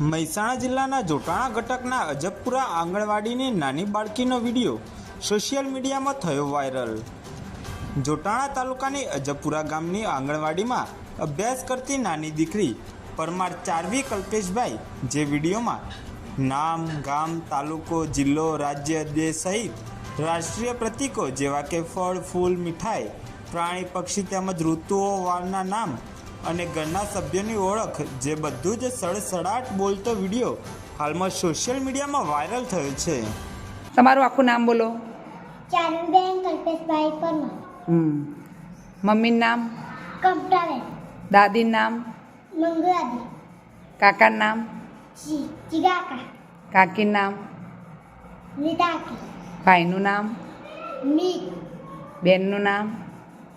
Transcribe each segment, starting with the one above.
મહેસાણા જિલ્લાના જોટાણા ઘટકના અજબપુરા આંગણવાડીની નાની બાળકીનો વીડિયો સોશિયલ મીડિયામાં થયો વાયરલ. જોટાણા તાલુકાની અજબપુરા ગામની આંગણવાડીમાં અભ્યાસ કરતી નાની દીકરી પરમાર ચારવી કલ્પેશભાઈ, જે વિડીયોમાં નામ, ગામ, તાલુકો, જિલ્લો, રાજ્ય, દેશ સહિત રાષ્ટ્રીય પ્રતીકો જેવા કે ફળ, ફૂલ, મીઠાઈ, પ્રાણી, પક્ષી તેમજ ઋતુઓ વારના નામ અને ઘરના સભ્યોની ઓળખ જે બધું જ સડસડાટ બોલતો વીડિયો હાલમાં સોશિયલ મીડિયામાં વાયરલ થયો છે. તમારું આખું નામ બોલો. ચારુબેન કલ્પેશભાઈ પરમાર. હમ. મમ્મીનું નામ? કપટાવેલ દાદીનું નામ? મંગળાદી કાકાનું નામ? જી ચિગાકા કાકીનું નામ? નિતાકી ભાઈનું નામ? મી બેનનું નામ?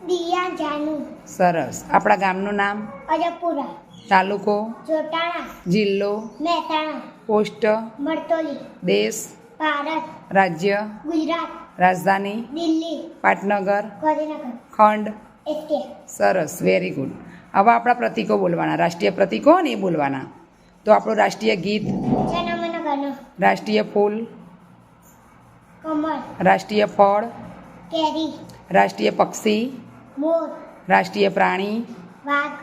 દિયા જાનુ. સરસ. આપણા ગામનું નામ? અજપુરા. તાલુકો? જોટાણા જિલ્લો? મહેસાણા. પોસ્ટ? મરતોલી. દેશ? ભારત. રાજ્ય? ગુજરાત. રાજધાની? દિલ્હી. પાટનગર? ગાંધીનગર. ખંડ? સરસ. વેરી ગુડ હવે આપણા પ્રતીકો બોલવાના. રાષ્ટ્રીય પ્રતીકો ને એ બોલવાના. તો આપણું રાષ્ટ્રીય ગીત? રાષ્ટ્રીય ફૂલ? રાષ્ટ્રીય ફળ? રાષ્ટ્રીય પક્ષી? મોર રાષ્ટ્રીય પ્રાણી વાઘ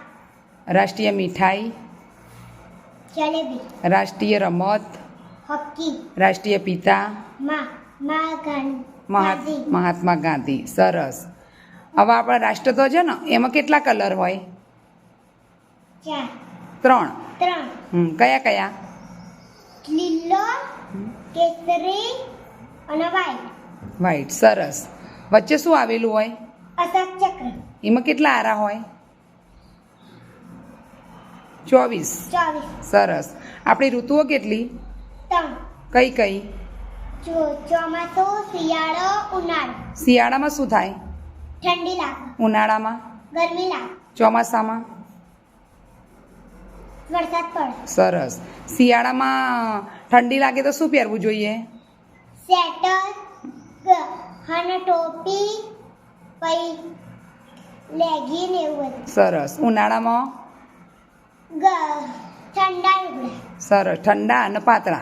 રાષ્ટ્રીય મીઠાઈ જલેબી રાષ્ટ્રીય રમત હોકી રાષ્ટ્રીય પિતા મહાત્મા ગાંધી. સરસ. હવે આપણા રાષ્ટ્રધ્વજ છે ને એમાં કેટલા કલર હોય? ચાર. ત્રણ. ત્રણ. કયા કયા? લીલો કેસરી અને વ્હાઈટ વ્હાઈટ સરસ. વચ્ચે શું આવેલું હોય? અશોક ચક્ર. એમાં કેટલા આરા હોય? ચોવીસ. સરસ. આપણી ઋતુઓ કેટલી? કઈ કઈ? ચોમાસું શિયાળો ઉનાળો. શિયાળામાં શું થાય? ઠંડી લાગે. ઉનાળામાં? ગરમી લાગે. ચોમાસામાં? વરસાદ પડે. સરસ. શિયાળામાં ઠંડી લાગે તો શું પહેરવું જોઈએ? સ્વેટર અને ટોપી પછી લેગી ને એવું બધું. સરસ. ઉનાળામાં? ઠંડા લુગડા સરસ. ઠંડા અને પાતળા.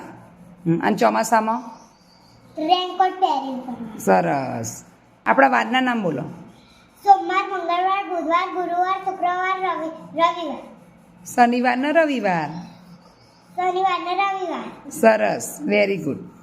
અને ચોમાસામાં? રેનકોટ પહેરી સરસ. આપણા વારના નામ બોલો. સોમવાર મંગળવાર બુધવાર ગુરુવાર શુક્રવાર રવિ રવિવાર. શનિવાર ને રવિવાર. શનિવાર ને રવિવાર. સરસ. Very good